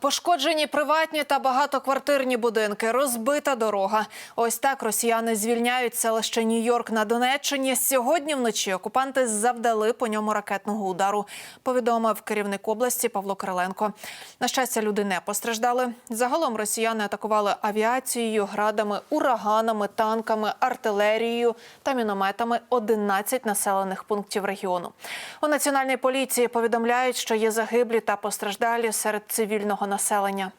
Пошкоджені приватні та багатоквартирні будинки, розбита дорога. Ось так росіяни звільняють селище Нью-Йорк на Донеччині. Сьогодні вночі окупанти завдали по ньому ракетного удару. Повідомив керівник області Павло Кириленко. На щастя, люди не постраждали. Загалом росіяни атакували авіацією, градами, ураганами, танками, артилерією та мінометами 11 населених пунктів регіону. У національній поліції повідомляють, що є загиблі та постраждалі серед цивільного населення.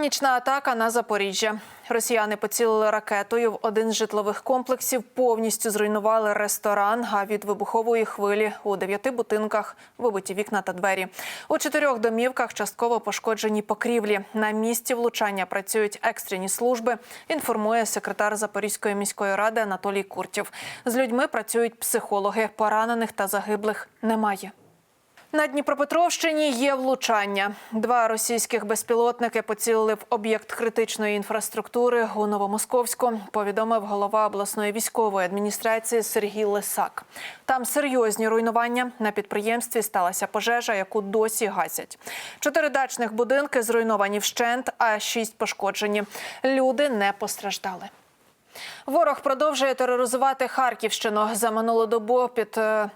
Нічна атака на Запоріжжя. Росіяни поцілили ракетою в один з житлових комплексів, повністю зруйнували ресторан. А від вибухової хвилі у дев'яти будинках вибиті вікна та двері. У чотирьох домівках частково пошкоджені покрівлі. На місці влучання працюють екстрені служби. Інформує секретар Запорізької міської ради Анатолій Куртів. З людьми працюють психологи. Поранених та загиблих немає. На Дніпропетровщині є влучання. Два російських безпілотники поцілили в об'єкт критичної інфраструктури у Новомосковську. Повідомив голова обласної військової адміністрації Сергій Лисак. Там серйозні руйнування. На підприємстві сталася пожежа, яку досі гасять. Чотири дачних будинки зруйновані вщент, а шість пошкоджені. Люди не постраждали. Ворог продовжує тероризувати Харківщину. За минулу добу під е,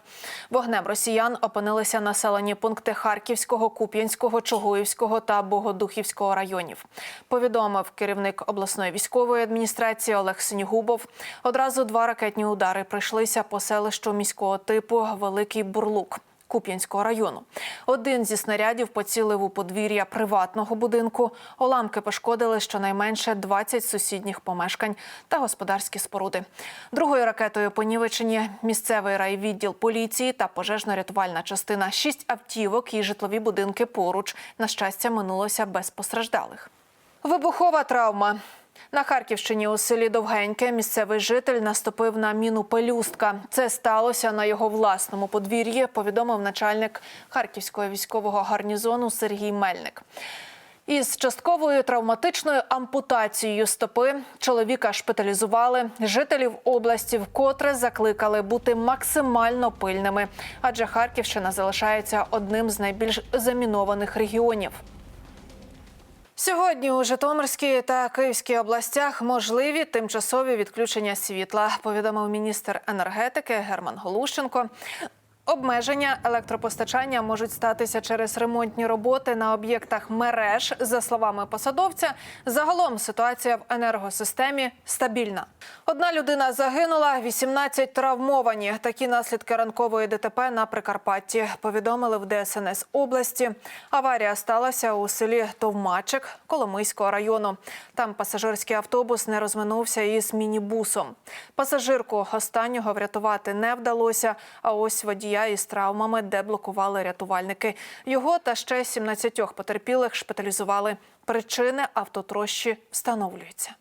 вогнем росіян опинилися населені пункти Харківського, Куп'янського, Чугуївського та Богодухівського районів. Повідомив керівник обласної військової адміністрації Олег Синігубов. Одразу два ракетні удари прийшлися по селищу міського типу Великий Бурлук. Куп'янського району. Один зі снарядів поцілив у подвір'я приватного будинку. Уламки пошкодили щонайменше 20 сусідніх помешкань та господарські споруди. Другою ракетою понівечені місцевий райвідділ поліції та пожежно-рятувальна частина. Шість автівок і житлові будинки поруч. На щастя, минулося без постраждалих. Вибухова травма. На Харківщині у селі Довгеньке місцевий житель наступив на міну пелюстка. Це сталося на його власному подвір'ї, повідомив начальник Харківського військового гарнізону Сергій Мельник. Із частковою травматичною ампутацією стопи чоловіка шпиталізували. Жителів області вкотре закликали бути максимально пильними, адже Харківщина залишається одним з найбільш замінованих регіонів. Сьогодні у Житомирській та Київській областях можливі тимчасові відключення світла, повідомив міністр енергетики Герман Голущенко. Обмеження електропостачання можуть статися через ремонтні роботи на об'єктах мереж. За словами посадовця, загалом ситуація в енергосистемі стабільна. Одна людина загинула, 18 травмовані. Такі наслідки ранкової ДТП на Прикарпатті повідомили в ДСНС області. Аварія сталася у селі Товмачик Коломийського району. Там пасажирський автобус не розминувся із мінібусом. Пасажирку останнього врятувати не вдалося. А ось водія із травмами де блокували рятувальники. Його та ще 17 потерпілих шпиталізували. Причини автотрощі встановлюються.